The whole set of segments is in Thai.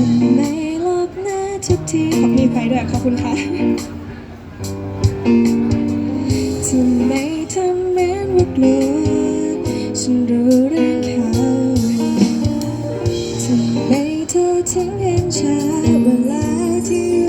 จะไม่ลบหน้าทุกทีขอบมีไฟด้วยขอบคุณค่ะจะไม่ทำเหมือนว่ากลัวฉันรู้เรื่องเขาจะไม่โทษทิ้งเห็นช้าเวลาที่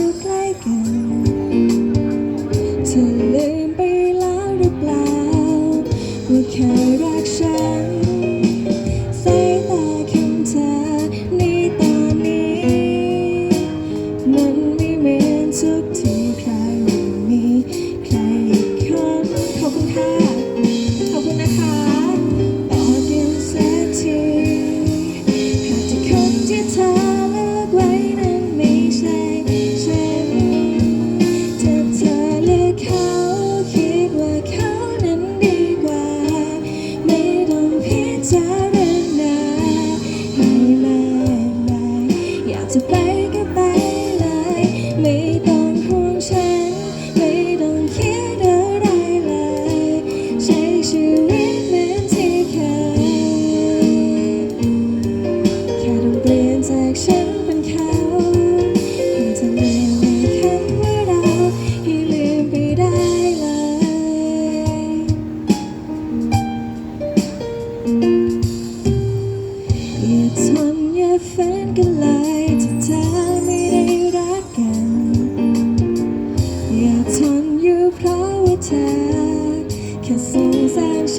to play.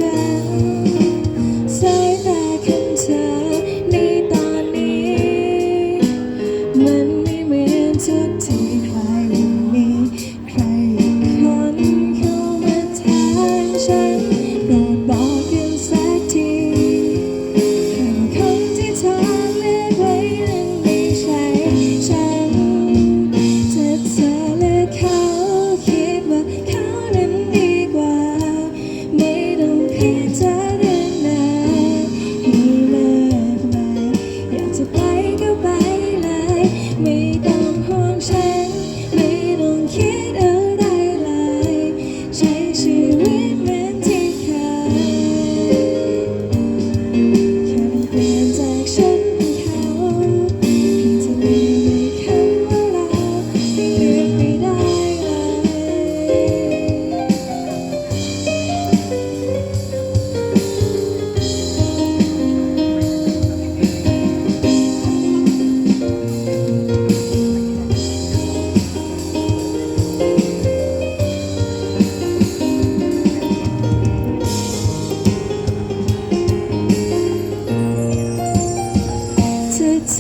ใจสายตาของเธอในตอนนี้ มันไม่มืจุกทีใครไม่มี ใครคนเข้ามาแทนฉัน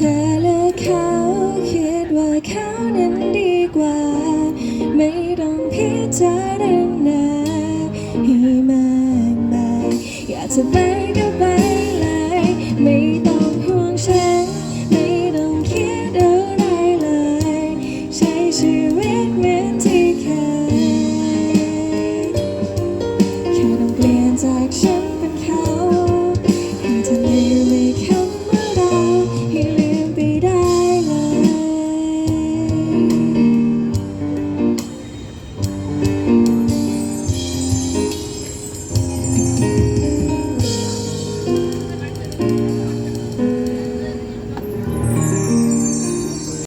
ธอและเขาคิดว่าเขานั้นดีกว่า ไม่ต้องพิจารณาให้มากมายอยากจะไป